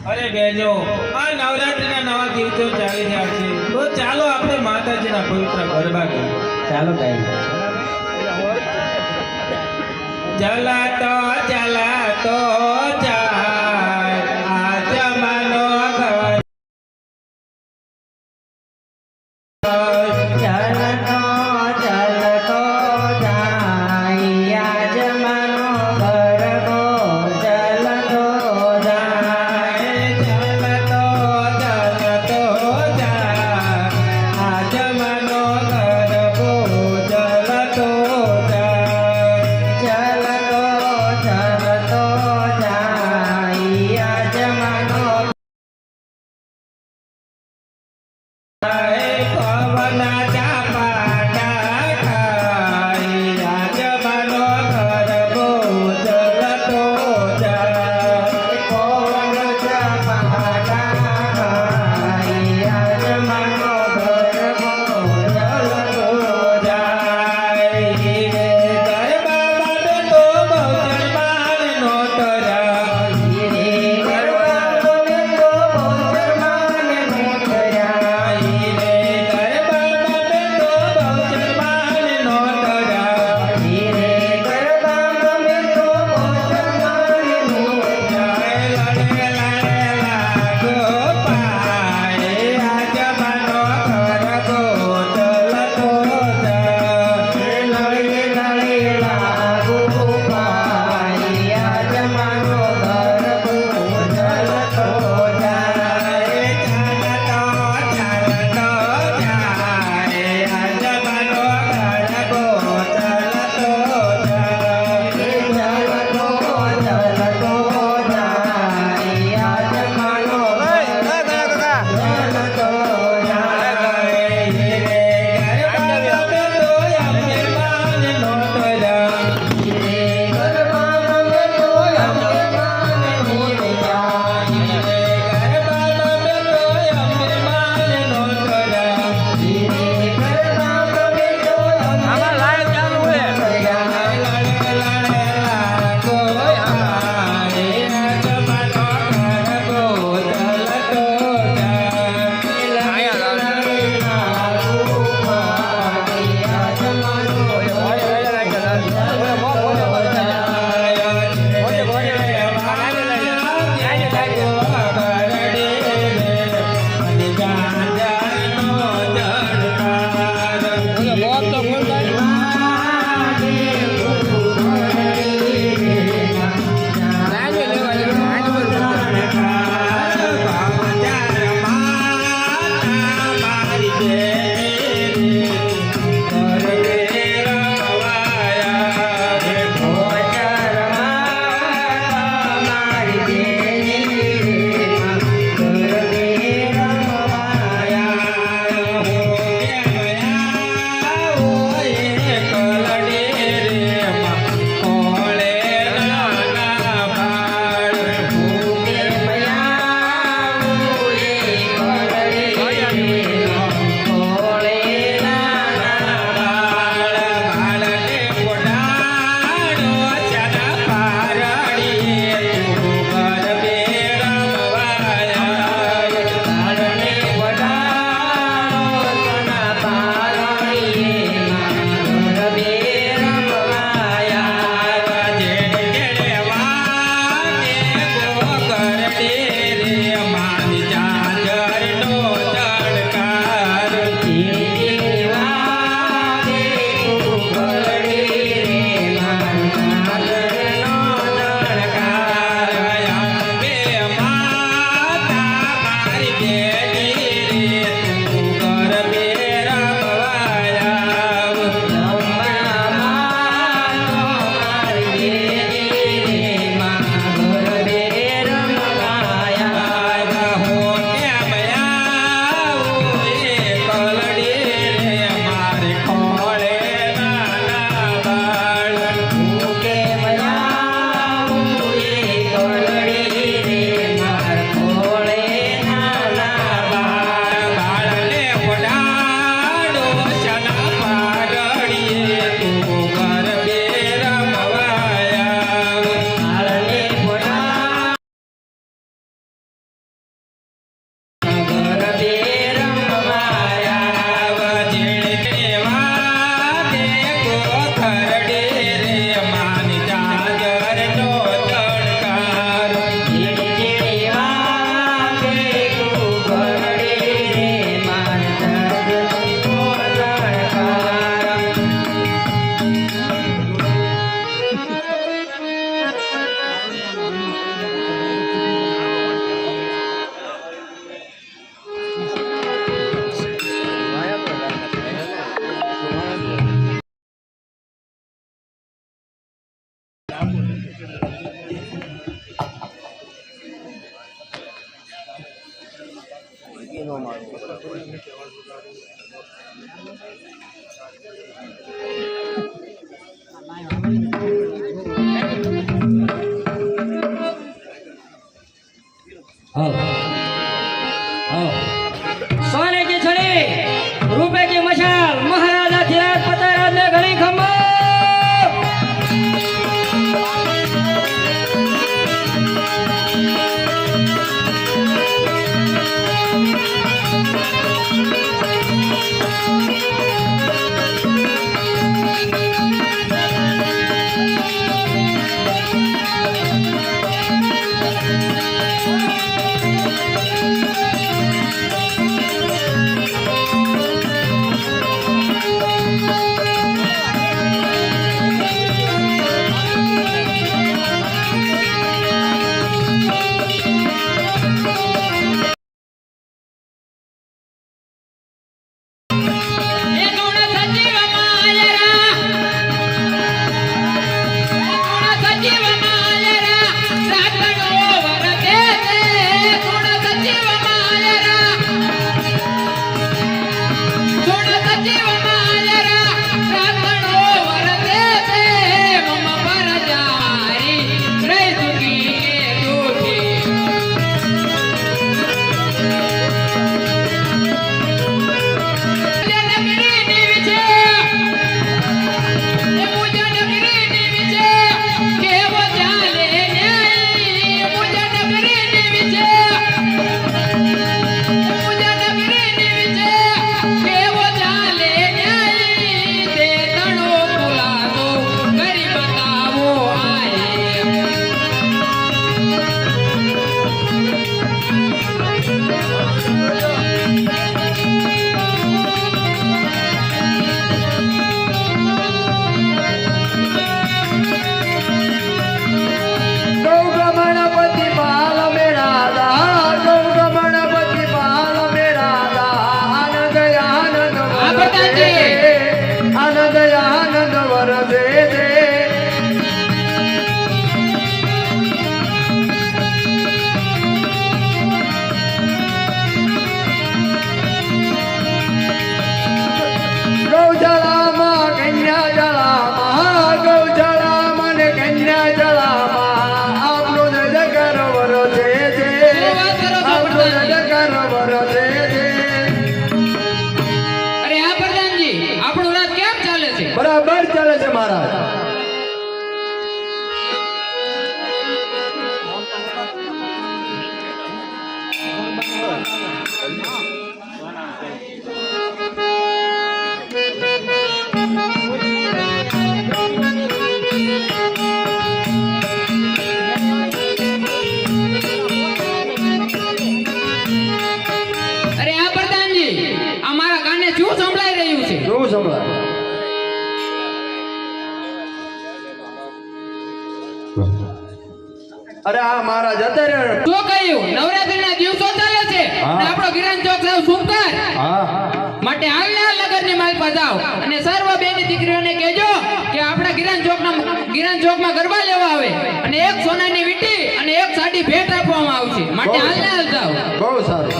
અરે બહેનો આ નવરાત્રીના નવા દિવસો ચાલી રહ્યા છે. તો ચાલો આપણે માતાજીના પવિત્ર ગરબા કરીએ ચાલો ગાઈ જલાતો જલાતો. જાય કહેવામાં આવ્યું બરાબર ચાલે છે મહારાજ. ચોકમાં ગરબા લેવા આવે અને એક સોનાની વીટી અને એક સાડી ભેટ આપવામાં આવશે. માટે હાલ હાલને હાલતા બહુ સારું.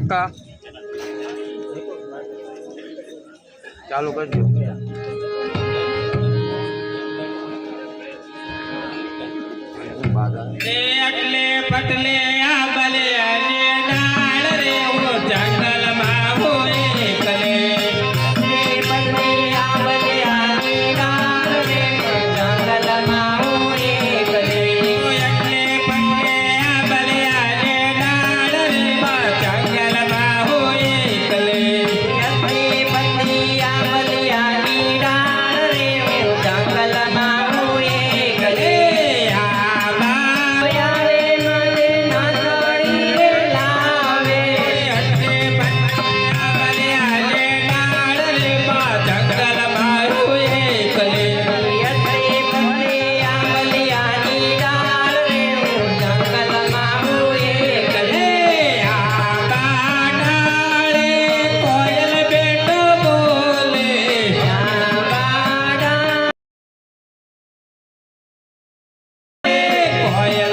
કાકા. ચાલુ કરજો. એટલે પટલે આ Oh.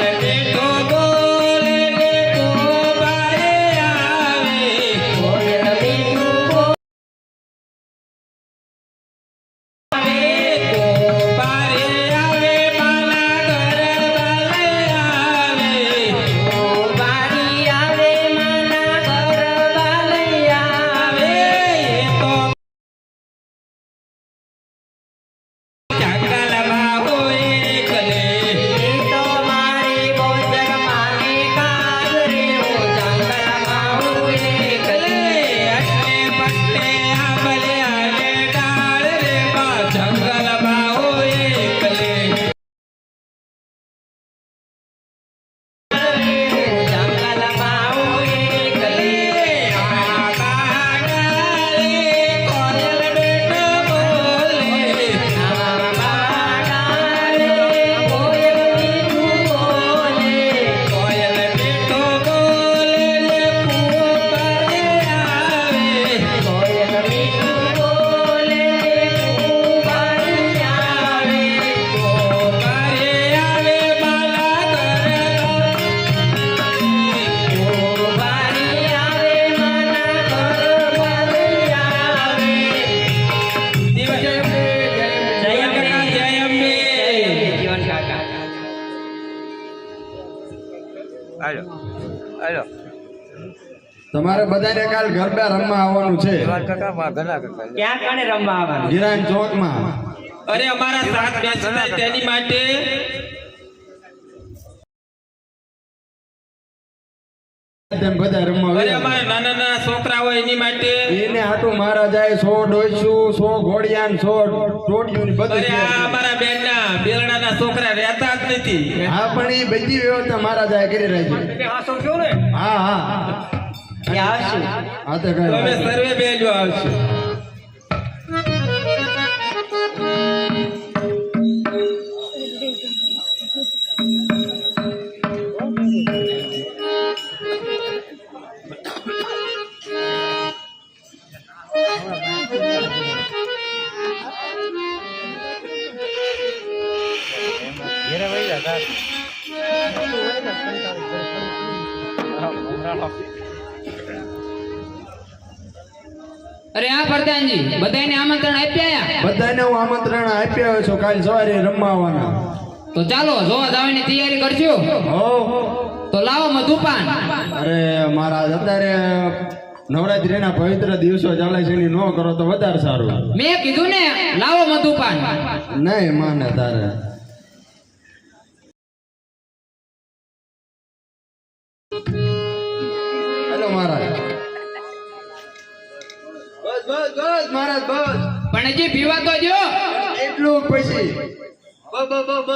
હાલો. હાલો. તમારે બધાને કાલ ગરબા રમવા આવવાનું છે. ક્યાં કાને રમવા આવવાનું? ગિરાન ચોકમાં. અરે અમારા સાત બેચ તેની માટે તેમ બધા રમવા અરે આવ્યા. અમારા નાના નાના છોકરા હોય એની માટે એને હાટું મહારાજાએ સો ડોસ્યું સો ઘોડિયાન સો ટોટિયું બધું અરે આ છે. અમારા બેન ના છોકરા રહેતા જ નથી હા પણ એ બધી વ્યવસ્થા મહારાજાએ કરી રહી છે હા હા એ હા તો. સર્વે બેજો આવશે છું કાલ સવારે રમવાના. તો ચાલો જોવા જવાની તૈયારી કરજો. હો તો લાવો મધુપાન. અરે મહારાજ અત્યારે નવરાત્રીના પવિત્ર દિવસો ચાલે છે એની ન કરો તો વધારે સારું. મેં કીધું ને લાવો મધુપાન. નહીં માને તારે. હેલો મહારાજ. બસ બસ બસ મહારાજ બસ. પણ હજી પીવા તો જો. એટલું પછી? બ બ બ બ.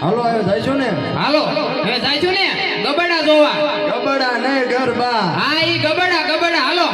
હાલો હવે જાય છો ને? હાલો હવે જાય છો ને? ગબડા જોવા. ગબડા નહીં ગરબા. હા ઈ ગબડા ગબડા. હાલો.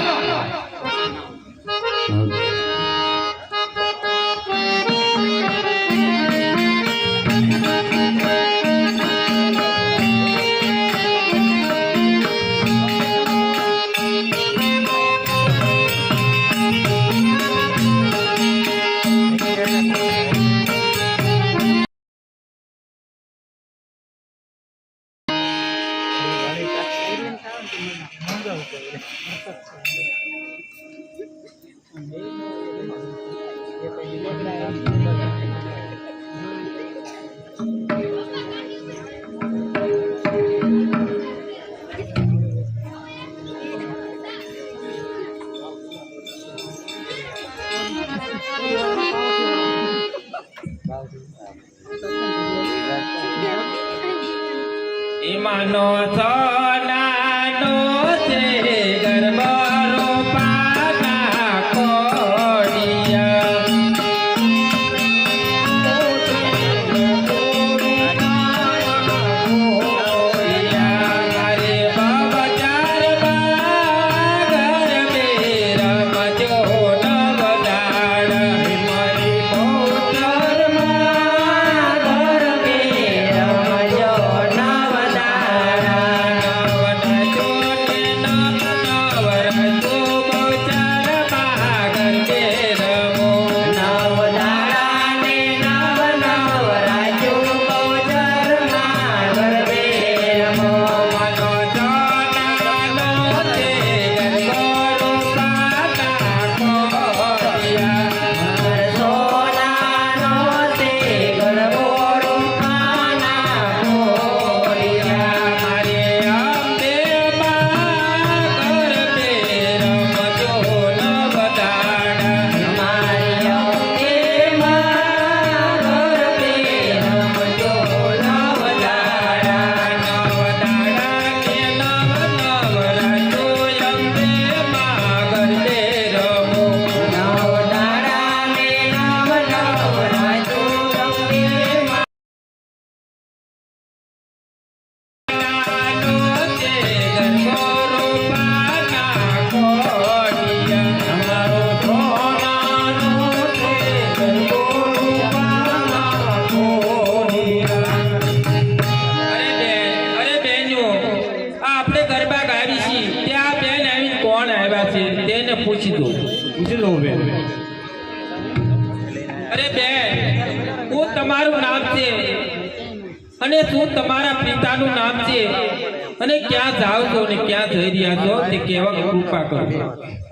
ઈમાનો સોનાનો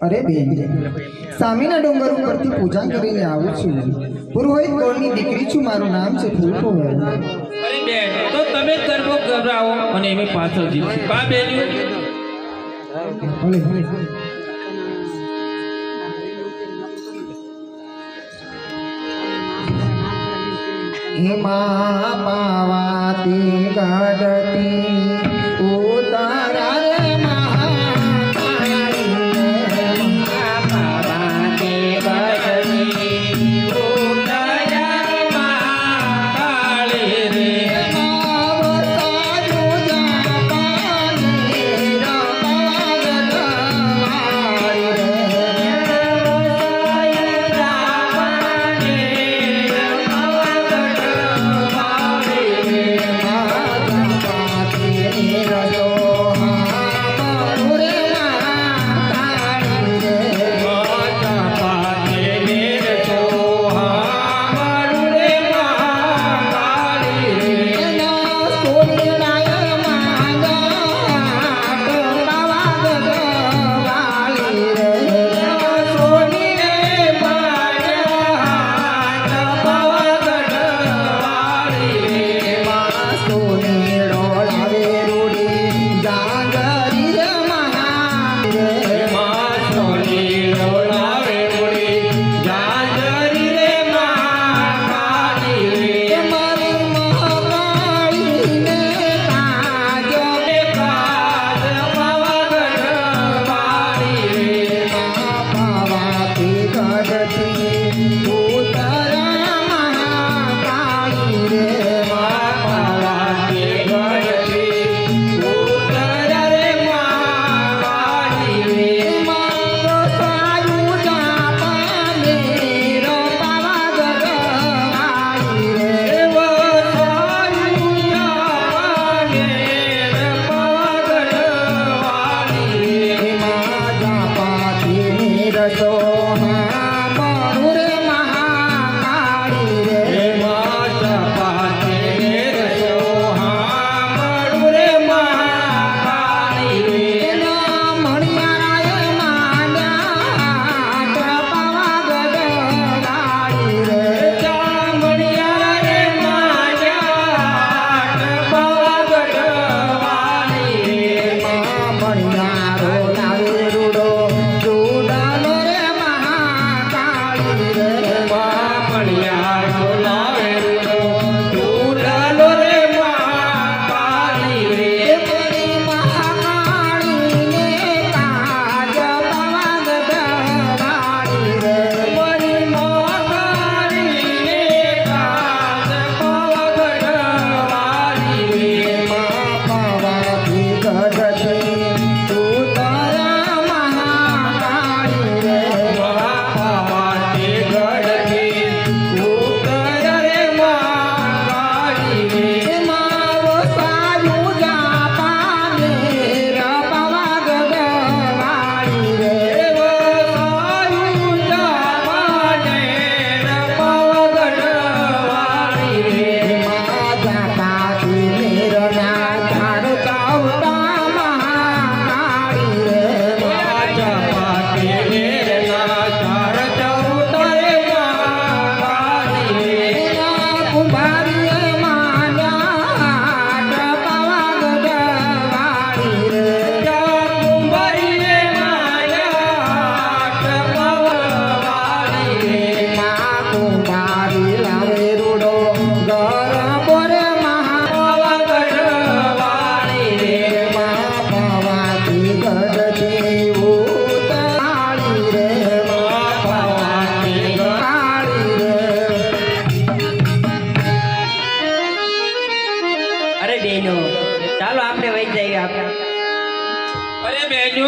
અરે બેન સામેના ડુંગર ઉપરથી પૂજા કરીને આવું છું. પુરોહિત કોળની દીકરી છું મારું નામ છે ફૂલપોળ અરે બેન તો તમે કરવો ગભરાવો અને અમે પાછળ જીવશે બા બેન્યું હિમા પાવાતી ગાડતી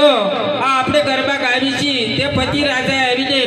આ આપણે ગરબા ગાવી છીએ. તે પતિ રાજા આવી જાય